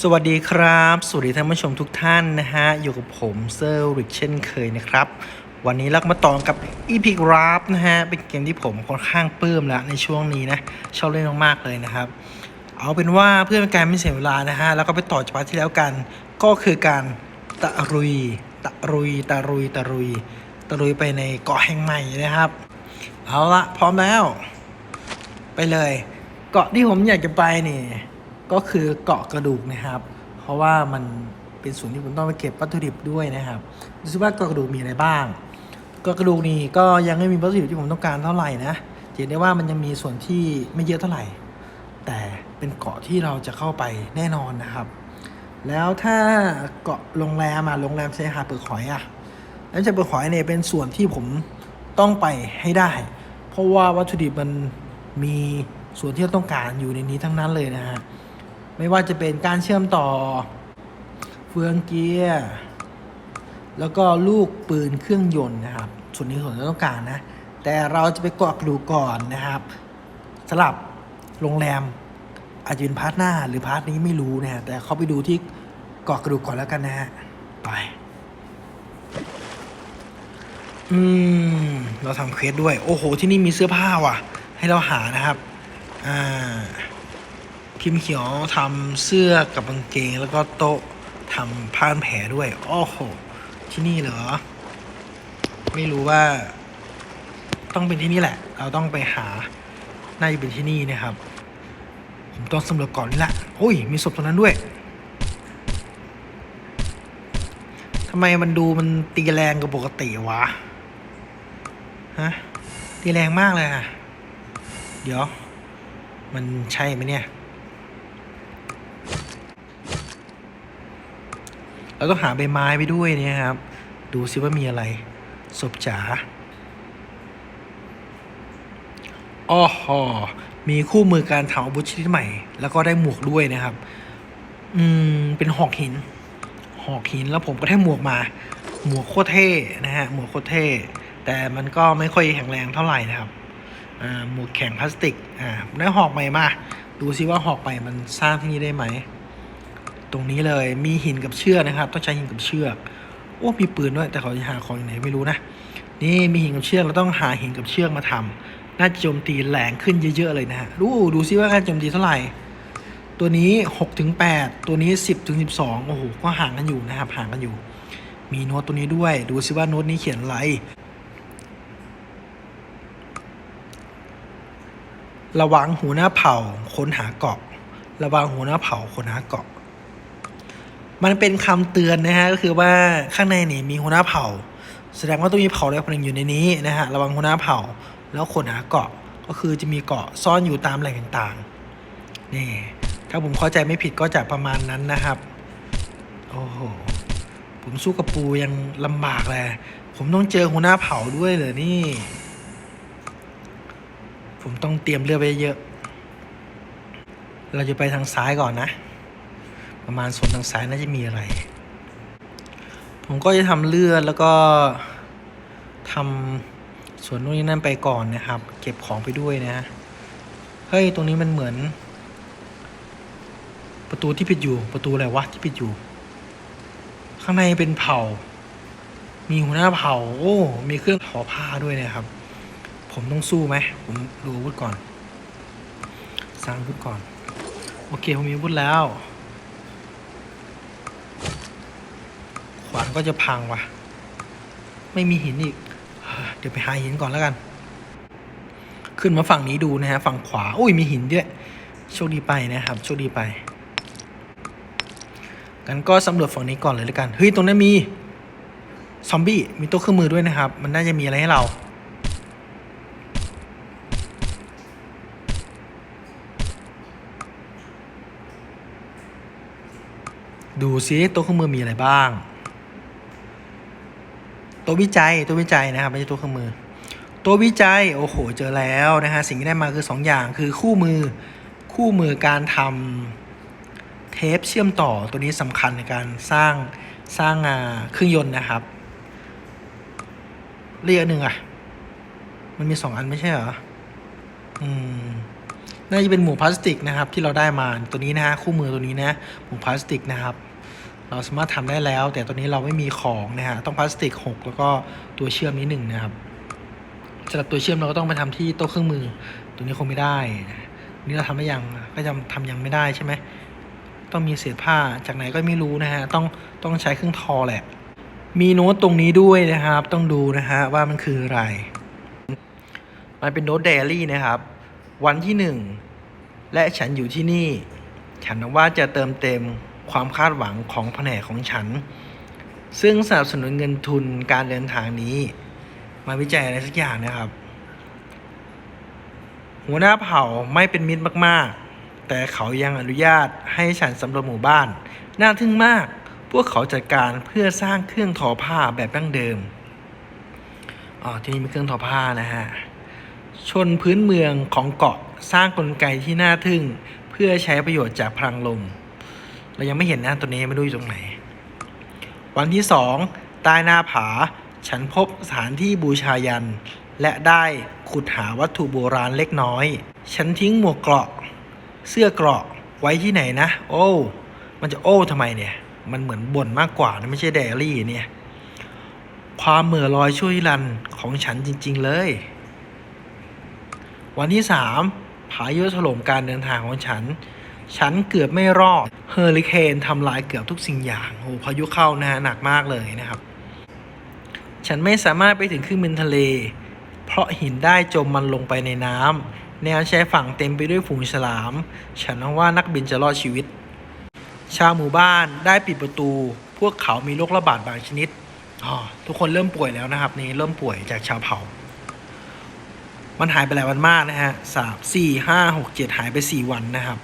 สวัสดีครับ สวัสดีท่านผู้ชมทุกท่านนะฮะ อยู่กับผมเซอร์ริกเช่นเคยนะครับ วันนี้เราก็มาต่อกับ Epic r a p นะฮะ เป็นเกมที่ผมค่อนข้างปลื้มแล้วในช่วงนี้นะ ชอบเล่นมากๆเลยนะครับ เอาเป็นว่าเพื่อเป็นการไม่เสียเวลานะฮะ แล้วก็ไปต่อจากพาร์ทที่แล้วกัน ก็คือการตะรุย ตะรุย ตะรุย ตะรุย ตะรุยไปในเกาะแห่งใหม่นะครับ เอาละพร้อมแล้ว ไปเลย เกาะที่ผมอยากจะไปนี่ ก็คือเกาะกระดูกนะครับ เพราะว่ามันเป็นส่วนที่ผมต้องไปเก็บวัตถุดิบด้วยนะครับดูซิว่าเกาะกระดูกมีอะไรบ้างเกาะกระดูกนี่ก็ยังไม่มีวัตถุดิบที่ผมต้องการเท่าไหร่นะเห็นได้ว่ามันยังมีส่วนที่ไม่เยอะเท่าไหร่ แต่เป็นเกาะที่เราจะเข้าไปแน่นอนนะครับ แล้วถ้าเกาะโรงแรมอะโรงแรมชายหาดเปลือกหอยอะแล้วชายเปลือกหอยเนี่ยเป็นส่วนที่ผมต้องไปให้ได้ เพราะว่าวัตถุดิบมันมีส่วนที่เราต้องการอยู่ในนี้ทั้งนั้นเลยนะฮะ ไม่ว่าจะเป็นการเชื่อมต่อ เฟืองเกียร์ แล้วก็ลูกปืนเครื่องยนต์นะครับ ส่วนนี้ส่วนที่ต้องการนะ แต่เราจะไปเกาะกระดูกก่อนนะครับสำหรับโรงแรมอาจจะเป็นพาร์ทหน้าหรือพาร์ทนี้ไม่รู้นะฮะแต่เข้าไปดูที่เกาะกระดูกก่อนแล้วกันนะฮะไป อืม เราทำเควสด้วย โอ้โห ที่นี่มีเสื้อผ้าว่ะ ให้เราหานะครับ อ่า พิมพ์เขียวทำเสื้อกับกางเกง แล้วก็โต๊ะทำผ้าพันแผลด้วยโอ้โห ที่นี่เหรอ ไม่รู้ว่า ต้องเป็นที่นี่แหละ เราต้องไปหา น่าจะเป็นที่นี่นะครับ ผมต้องสำรวจก่อนนี่แหละโอ้ย มีศพตรงนั้นด้วยทำไมมันดูมันตีแรงกว่าปกติวะ ฮะ ตีแรงมากเลยอะเดี๋ยว มันใช่ไหมเนี่ย เราต้องหาใบไม้ไปด้วยเนี่ยครับ ดูซิว่ามีอะไร ศพจ๋าอ้อหอมีคู่มือการทำอาวุธชนิดใหม่ แล้วก็ได้หมวกด้วยนะครับ อืม เป็นหอกหิน หอกหินแล้วผมก็ได้หมวกมา หมวกโคตรเท่นะฮะ หมวกโคตรเท่ แต่มันก็ไม่ค่อยแข็งแรงเท่าไหร่นะครับ อ่า หมวกแข็งพลาสติก อ่า ได้หอกใหม่มา ดูซิว่าหอกใหม่มันสร้างที่นี่ได้ไหม รงนี้เลย มีหินกับเชือกนะครับ ต้องใช้หินกับเชือกโอ้มีปืนด้วยแต่เขาจะหาของอย่างไหนไม่รู้นะนี่มีหินกับเชือกเราต้องหาหินกับเชือกมาทำน่าจะโจมตีแรงขึ้นเยอะๆเลยนะฮะดูดูซิว่าการโจมตีเท่าไหร่ ตัวนี้6ถึง8ตัวนี้ 10ถึง12โอ้โหก็ห่างกันอยู่นะครับห่างกันอยู่ มีโน้ตตัวนี้ด้วย ดูซิว่าโน้ตนี้เขียนอะไรระวังหัวหน้าเผ่าค้นหาเกาะ ระวังหัวหน้าเผ่าค้นหาเกาะ มันเป็นคำเตือนนะฮะก็คือว่าข้างในนี่มีหัวหน้าเผ่า แสดงว่าต้องมีเผ่าใดคนหนึ่งอยู่ในนี้นะฮะระวังหัวหน้าเผ่า แล้วคนหาเกาะก็คือจะมีเกาะซ่อนอยู่ตามแหล่งต่างๆนี่ถ้าผมเข้าใจไม่ผิดก็จะประมาณนั้นนะครับโอ้โหผมสู้กับปูยังลำบากเลยผมต้องเจอหัวหน้าเผ่าด้วยเหรอนี่ ผมต้องเตรียมเรือไปเยอะ เราจะไปทางซ้ายก่อนนะ ประมาณโซนทางซ้ายน่าจะมีอะไร ผมก็จะทำเลือดแล้วก็ทำส่วนนู้นนี่นั่นไปก่อนนะครับ เก็บของไปด้วยนะเฮ้ยตรงนี้มันเหมือน ประตูที่ปิดอยู่ประตูอะไรวะที่ปิดอยู่ ข้างในเป็นเผา มีหัวหน้าเผาโอ้มีเครื่องทอผ้าด้วยนะครับ ผมต้องสู้ไหมผมดูอาวุธก่อน สร้างอาวุธก่อน โอเคผมมีอาวุธแล้ว วานก็จะพังว่ะ ไม่มีหินอีก เดี๋ยวไปหาหินก่อนแล้วกัน ขึ้นมาฝั่งนี้ดูนะฮะ ฝั่งขวา อุ้ยมีหินด้วย โชคดีไปนะครับโชคดีไป กันก็สำรวจฝั่งนี้ก่อนเลยแล้วกัน เฮ้ย ตรงนั้นมีซอมบี้ มีโต๊ะเครื่องมือด้วยนะครับ มันน่าจะมีอะไรให้เราดูซิโต๊ะเครื่องมือมีอะไรบ้าง ตัววิจัยตัววิจัยนะครับไม่ใช่ตัวเครื่องมือ ตัววิจัยโอ้โหเจอแล้วนะฮะสิ่งที่ได้มาคือ 2 อย่างคือคู่มือคู่มือการทำเทปเชื่อมต่อตัวนี้สำคัญในการสร้างสร้างอาเครื่องยนต์นะครับ เรียกหนึ่งอะ มันมีสองอันไม่ใช่เหรออืมน่าจะเป็นหมูพลาสติกนะครับ ที่เราได้มาตัวนี้นะฮะคู่มือตัวนี้นะหมูพลาสติกนะครับ เราสามารถทำได้แล้ว แต่ตัวนี้เราไม่มีของนะฮะต้องพลาสติกหกแล้วก็ตัวเชื่อมนี้หนึ่งนะครับสำหรับตัวเชื่อมเราก็ต้องไปทำที่โต๊ะเครื่องมือ ตัวนี้คงไม่ได้ นี่เราทำได้ยังก็ยังทำยังไม่ได้ใช่ไหมต้องมีเศษผ้าจากไหนก็ไม่รู้นะฮะต้องต้องใช้เครื่องทอแหละ มีโน้ตตรงนี้ด้วยนะครับ ต้องดูนะฮะว่ามันคืออะไร มันเป็นโน้ตไดอารี่นะครับ วันที่หนึ่งและฉันอยู่ที่นี่ ฉันหวังว่าจะเติมเต็ม ความคาดหวังของแผนกของฉัน ซึ่งสนับสนุนเงินทุนการเดินทางนี้ มาวิจัยอะไรสักอย่างนะครับ หัวหน้าเผ่าไม่เป็นมิตรมากๆ แต่เขายังอนุญาตให้ฉันสำรวจหมู่บ้าน น่าทึ่งมาก พวกเขาจัดการเพื่อสร้างเครื่องทอผ้าแบบดั้งเดิมอ๋อที่นี่มีเครื่องทอผ้านะฮะชนพื้นเมืองของเกาะสร้างกลไกที่น่าทึ่ง เพื่อใช้ประโยชน์จากพลังลม เรายังไม่เห็นนะตัวนี้ไม่รู้อยู่ตรงไหน วันที่สองใต้หน้าผา ฉันพบสถานที่บูชายัน และได้ขุดหาวัตถุโบราณเล็กน้อย ฉันทิ้งหมวกเกราะ เสื้อเกราะไว้ที่ไหนนะ โอ้ มันจะโอ้ทำไมเนี่ย มันเหมือนบ่นมากกว่านะไม่ใช่ไดอารี่เนี่ย ความเหม่อลอยช่วยรันของฉันจริง ๆ เลย วันที่สามพายุถล่มการเดินทางของฉัน ฉันเกือบไม่รอดเฮอริเคนทำลายเกือบทุกสิ่งอย่างโอ้พายุเข้านะฮะหนักมากเลยนะครับ ฉันไม่สามารถไปถึงเครื่งบินทะเล เพราะหินได้จมมันลงไปในน้ำแนวชายฝั่งเต็มไปด้วยฝูงฉลาม ฉันหวังว่านักบินจะรอดชีวิต ชาวหมู่บ้านได้ปิดประตู พวกเขามีโรคระบาดบางชนิดอ๋อทุกคนเริ่มป่วยแล้วนะครับ นี่เริ่มป่วยจากชาวเผ่ามันหายไปหลายวันมากนะฮะสามสี่ห้าหกเจ็ดหายไปสี่วันนะครับ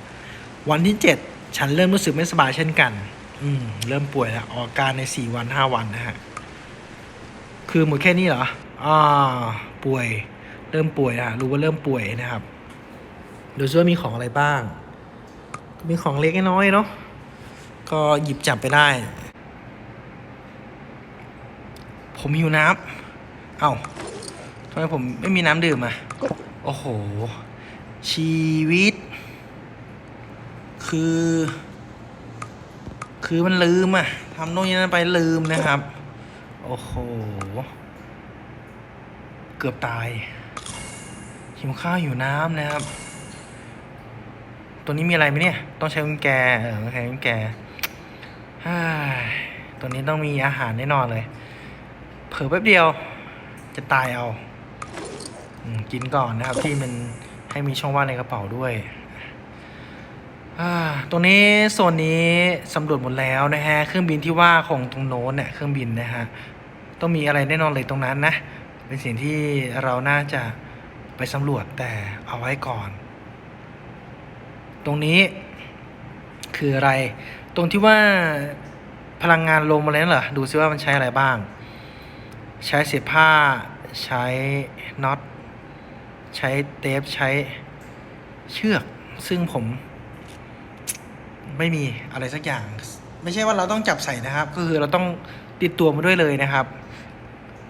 วันที่เจ็ดฉันเริ่มรู้สึกไม่สบายเช่นกัน อืม เริ่มป่วยแล้วออกอาการในสี่วันห้าวันนะฮะ คือหมดแค่นี้เหรอ อ่า ป่วย เริ่มป่วยอะ รู้ว่าเริ่มป่วยนะครับ ดูซิว่ามีของอะไรบ้าง มีของเล็กน้อยเนาะ ก็หยิบจับไปได้ ผมหิวน้ำ เอ้าทำไมผมไม่มีน้ำดื่มอะ โอ้โห ชีวิต คือ คือมันลืมอะทำโน่นนี่นั่นไปลืมนะครับ โอ้โห เกือบตายหิวข้าวหิวน้ำนะครับ ตัวนี้มีอะไรไหมเนี่ย ต้องใช้กุญแจเออต้องใช้กุญแจฮ่ตัวนี้ต้องมีอาหารแน่นอนเลย เผลอแป๊บเดียว จะตายเอากินก่อนนะครับที่มันให้มีช่องว่างในกระเป๋าด้วย ตรงนี้โซนนี้สำรวจหมดแล้วนะฮะ เครื่องบินที่ว่าของตรงโน้นเนี่ยเครื่องบินนะฮะ ต้องมีอะไรแน่นอนเลยตรงนั้นนะ เป็นสิ่งที่เราน่าจะไปสำรวจแต่เอาไว้ก่อน ตรงนี้คืออะไร ตรงที่ว่าพลังงานลมอะไรนั่นเหรอ ดูซิว่ามันใช้อะไรบ้าง ใช้เสียบผ้า ใช้น็อต ใช้เทป ใช้เชือก ซึ่งผม ไม่มีอะไรสักอย่าง ไม่ใช่ว่าเราต้องจับใส่นะครับ ก็คือเราต้องติดตัวมาด้วยเลยนะครับ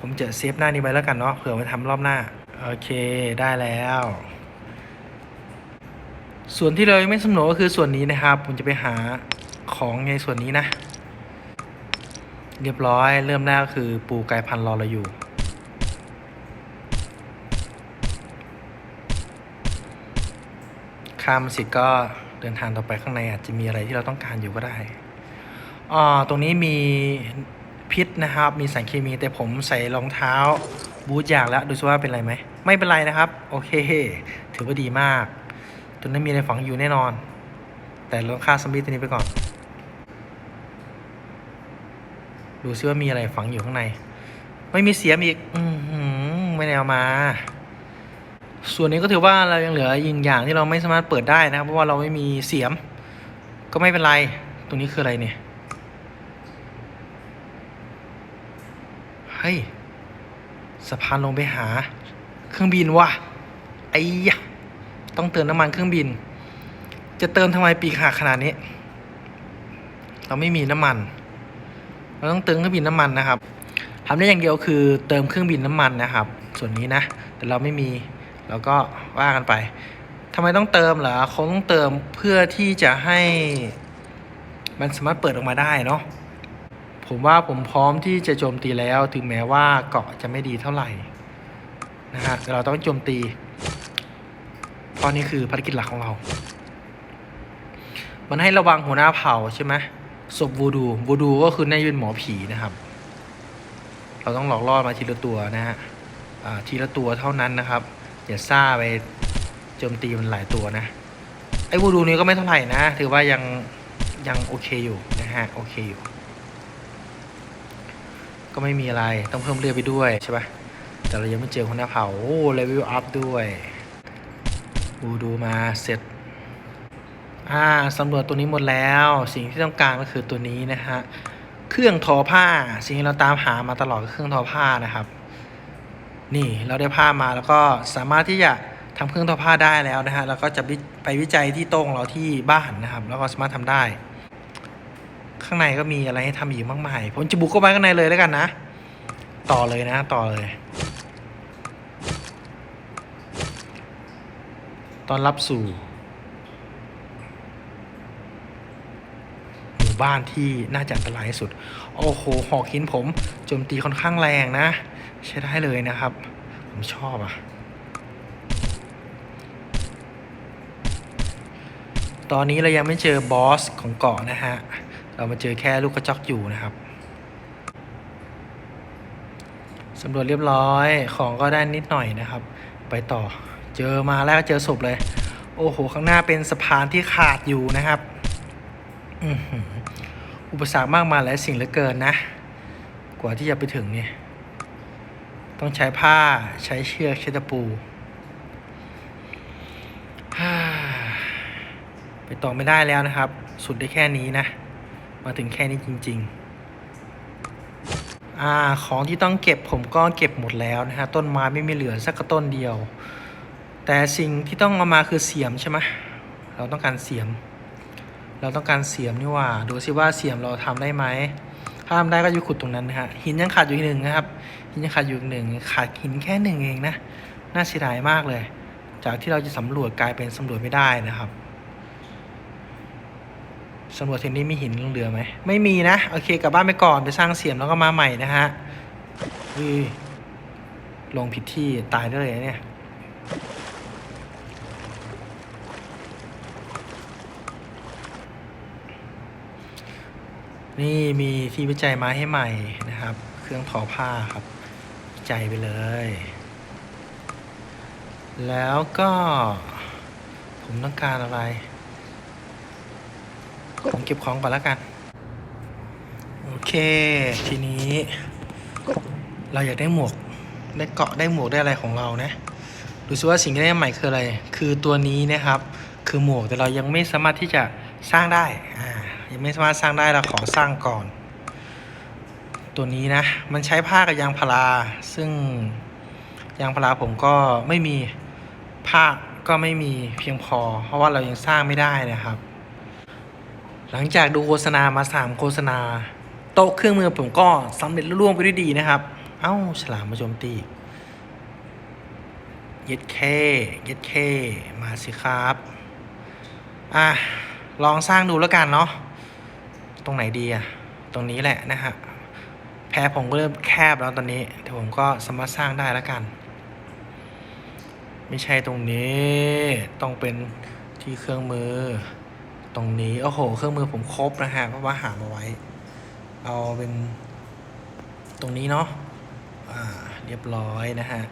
ผมจะเซฟหน้านี้ไว้แล้วกันเนาะเผื่อไปทำรอบหน้า โอเคได้แล้ว ส่วนที่เราไม่สำรวจก็คือส่วนนี้นะครับ ผมจะไปหาของในส่วนนี้นะ เรียบร้อยเริ่มแรกก็คือปูกายพันธุ์รอเราอยู่ข้ามสิก็ เดินทางต่อไปข้างในอาจจะมีอะไรที่เราต้องการอยู่ก็ได้อ่าตรงนี้มีพิษนะครับ มีสารเคมีแต่ผมใส่รองเท้าบูทยางแล้วดูซิว่าเป็นไรไหม ไม่เป็นไรนะครับ โอเค ถือว่าดีมากตัวนั้นมีอะไรฝังอยู่แน่นอน แต่เราฆ่าซอมบี้ตัวนี้ไปก่อน ดูซิว่ามีอะไรฝังอยู่ข้างใน ไม่มีเสียมอีก อืไม่ได้เอามา ส่วนนี้ก็ถือว่าเรายังเหลือยิงอย่างที่เราไม่สามารถเปิดได้นะครับ เพราะว่าเราไม่มีเสียม ก็ไม่เป็นไร ตรงนี้คืออะไรเนี่ยเฮ้ยสะพานลงไปหา เครื่องบินว่ะไอ้ยะต้องเติมน้ำมันเครื่องบิน จะเติมทำไมปีกหักขนาดนี้ เราไม่มีน้ำมัน เราต้องเติมเครื่องบินน้ำมันนะครับทำได้อย่างเดียวคือเติมเครื่องบินน้ำมันนะครับ ส่วนนี้นะ แต่เราไม่มี เราก็ว่ากันไปทำไมต้องเติมเหรอคงต้องเติมเพื่อที่จะให้ มันสามารถเปิดออกมาได้เนาะผมว่าผมพร้อมที่จะโจมตีแล้ว ถึงแม้ว่าเกาะจะไม่ดีเท่าไหร่นะฮะเราต้องโจมตีเพราะนี่คือภารกิจหลักของเรา มันให้ระวังหัวหน้าเผ่าใช่ไหมศพวูดูวูดูก็คือน่าจะเป็นหมอผีนะครับ เราต้องหลอกล่อมาทีละตัวนะฮะทีละตัวเท่านั้นนะครับ อย่าซ่าไปโจมตีมันหลายตัวนะ ไอ้วูดูนี้ก็ไม่เท่าไหร่นะ ถือว่ายังยังโอเคอยู่นะฮะ โอเคอยู่ ก็ไม่มีอะไรต้องเพิ่มเลือดไปด้วยใช่ปะแต่เรายังไม่เจอคนหน้าเผาโอ้เลเวลอัพด้วยวูดูมาเสร็จอ่าสำรวจตัวนี้หมดแล้ว สิ่งที่ต้องการก็คือตัวนี้นะฮะ เครื่องทอผ้า สิ่งที่เราตามหามาตลอดคือเครื่องทอผ้านะครับ นี่เราได้ผ้ามาแล้วก็สามารถที่จะทำเครื่องทอผ้าได้แล้วนะฮะแล้วก็จะไปวิจัยที่โต้งเราที่บ้านนะครับ แล้วก็สามารถทำได้ ข้างในก็มีอะไรให้ทำอีกมากมายผมจะบุกเข้าไปข้างในเลยแล้วกันนะ ต่อเลยนะ ต่อเลย ตอนรับสู่หมู่บ้านที่น่าจะอันตรายที่สุด โอ้โหหอกหินผมโจมตีค่อนข้างแรงนะ ใช้ได้เลยนะครับ ผมชอบอะ ตอนนี้เรายังไม่เจอบอสของเกาะนะฮะ เรามาเจอแค่ลูกกระจอกอยู่นะครับสำรวจเรียบร้อยของก็ได้นิดหน่อยนะครับ ไปต่อเจอมาแล้วเจอศพเลย โอ้โห ข้างหน้าเป็นสะพานที่ขาดอยู่นะครับอุปสรรคมากมายหลายสิ่งเหลือเกินนะ กว่าที่จะไปถึงเนี่ย ต้องใช้ผ้าใช้เชือกใช้ตะปูไปต่อไม่ได้แล้วนะครับ สุดได้แค่นี้นะ มาถึงแค่นี้จริง ๆ อ่าของที่ต้องเก็บผมก็เก็บหมดแล้วนะฮะต้นไม้ไม่มีเหลือสักต้นเดียว แต่สิ่งที่ต้องเอามาคือเสียมใช่ไหมเราต้องการเสียม เราต้องการเสียมนี่ว่า ดูซิว่าเสียมเราทำได้ไหมถ้าทำได้ก็อยู่ขุดตรงนั้นนะฮะหินยังขาดอยู่อีกหนึ่งนะครับ หินยังขาดอยู่หนึ่งขาดหินแค่หนึ่งเองนะ น่าเสียดายมากเลย จากที่เราจะสำรวจกลายเป็นสำรวจไม่ได้นะครับสำรวจทนนี้มีหินเหลือไหมไม่มีนะ โอเคกลับบ้านไปก่อนไปสร้างเสียมแล้วก็มาใหม่นะฮะอุ้ยลงผิดที่ตายได้เลยเนี่ยนี่มีที่วิจัยมาให้ใหม่นะครับ เครื่องทอผ้าครับ วิจัยไปเลย แล้วก็ผมต้องการอะไร ผมเก็บของก่อนแล้วกัน โอเค ทีนี้ เราอยากได้หมวก ได้เกาะได้หมวกได้อะไรของเรานะ ดูซิว่าสิ่งที่ได้ใหม่คืออะไร คือตัวนี้นะครับ คือหมวกแต่เรายังไม่สามารถที่จะสร้างได้ อ่า ยังไม่สามารถสร้างได้เราขอสร้างก่อน ตัวนี้นะ มันใช้ผ้ากับยางพาราซึ่งยางพาราผมก็ไม่มีผ้าก็ไม่มีเพียงพอ เพราะว่าเรายังสร้างไม่ได้นะครับ หลังจากดูโฆษณามาสามโฆษณา โต๊ะเครื่องมือผมก็สำเร็จรุ่วงไปด้วยดีนะครับ เอ้าฉลามมาโจมตีเย็ดเคเย็ดเคมาสิครับ อะ ลองสร้างดูแล้วกันเนาะ ตรงไหนดีอะตรงนี้แหละนะฮะ แพรผมก็เริ่มแคบแล้วตอนนี้แต่ผมก็สามารถสร้างได้แล้วกัน ไม่ใช่ตรงนี้ต้องเป็นที่เครื่องมือ ตรงนี้โอ้โห เครื่องมือผมครบนะฮะเพราะว่าหามาไว้ เอาเป็นตรงนี้เนาะอ่าเรียบร้อยนะฮะ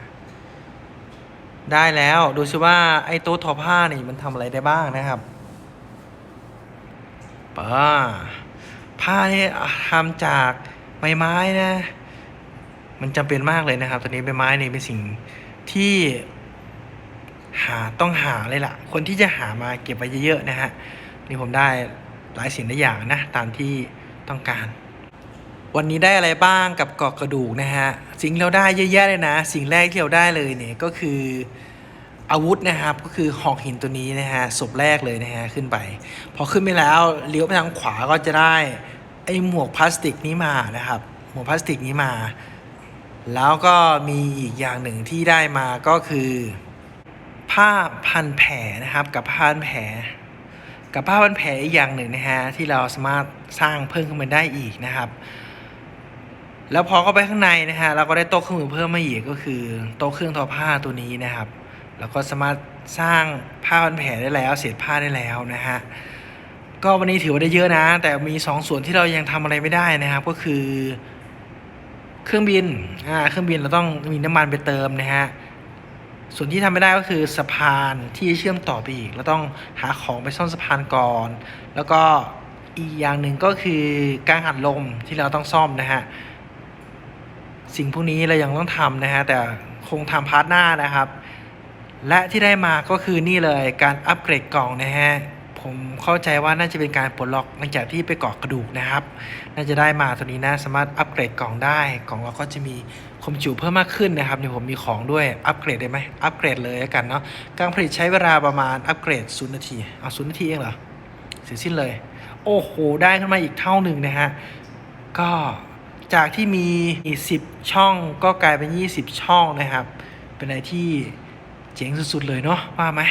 ได้แล้วดูซิว่าไอ้โต๊ะทอผ้านี่มันทำอะไรได้บ้างนะครับป้าผ้านี่ทำจาก ใบไม้นะ มันจำเป็นมากเลยนะครับ ตอนนี้ใบไม้เนี่ยเป็นสิ่งที่หาต้องหาเลยล่ะ คนที่จะหามาเก็บไว้เยอะๆนะฮะนี่ผมได้หลายสิ่งหลายอย่างนะตามที่ต้องการ วันนี้ได้อะไรบ้างกับกาะกระดูกนะฮะสิ่งที่เราได้เยอะแยะเลยนะ สิ่งแรกที่เราได้เลยเนี่ยก็คืออาวุธนะครับก็คือหอกหินตัวนี้นะฮะศพแรกเลยนะฮะขึ้นไป พอขึ้นไปแล้วเลี้ยวไปทางขวาก็จะได้ อ้หมวกพลาสติกนี้มานะครับ หมวกพลาสติกนี้มา แล้วก็มีอีกอย่างหนึ่งที่ได้มาก็คือ ผ้าพันแผลนะครับ กับผ้าพันแผลกับผ้าพันแผลอีกอย่างหนึ่งนะฮะที่เราสามารถสร้างเพิ่มขึ้นมาได้อีกนะครับ แล้วพอเข้าไปข้างในนะฮะเราก็ได้โต๊ะเครื่องมือเพิ่มมาอีกก็คือ โต๊ะเครื่องทอผ้าตัวนี้นะครับ แล้วก็สามารถสร้างผ้าพันแผลได้แล้ว เศษผ้าได้แล้วนะฮะ ก็วันนี้ถือว่าได้เยอะนะ แต่มีสองส่วนที่เรายังทำอะไรไม่ได้นะครับ ก็คือ เครื่องบินอ่าเครื่องบินเราต้องมีน้ำมันไปเติมนะฮะส่วนที่ทำไม่ได้ก็คือสะพานที่เชื่อมต่อไปอีกเราต้องหาของไปซ่อมสะพานก่อน แล้วก็อีกอย่างหนึ่งก็คือการหัดลมที่เราต้องซ่อมนะฮะสิ่งพวกนี้เรายังต้องทำนะฮะแต่คงทำพาร์ทหน้านะครับ และที่ได้มาก็คือนี่เลยการอัปเกรดกล่องนะฮะ ผมเข้าใจว่าน่าจะเป็นการปลดล็อกหลังจากที่ไปเกาะกระดูกนะครับ น่าจะได้มาตัวนี้นะสามารถอัปเกรดกล่องได้กล่องเราก็จะมีความจุเพิ่มมากขึ้นนะครับเดี๋ยวผมมีของด้วยอัปเกรดได้ไหมอัปเกรดเลยกันเนาะการผลิตใช้เวลาประมาณอัปเกรดศูนย์นาทีเอาศูนย์นาทีเองเหรอเสร็จสิ้นเลย โอ้โห ได้ขึ้นมาอีกเท่าหนึ่งนะฮะก็จากที่มี 10 ช่องก็กลายเป็น 20 ช่องนะครับ เป็นอะไรที่เจ๋งสุดๆเลยเนาะว่าไหม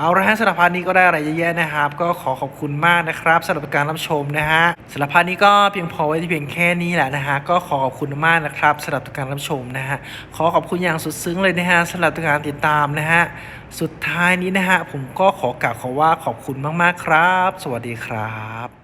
เอาละฮะสารพานนี้ก็ได้อะไรเยอะๆนะครับ ก็ขอขอบคุณมากนะครับสำหรับการรับชมนะฮะสารพานนี้ก็เพียงพอไว้ที่เพียงแค่นี้แหละนะฮะก็ขอขอบคุณมากนะครับสำหรับการรับชมนะฮะขอขอบคุณอย่างสุดซึ้งเลยนะฮะสำหรับการติดตามนะฮะสุดท้ายนี้นะฮะผมก็ขอกล่าวขอว่าขอบคุณมากๆครับ สวัสดีครับ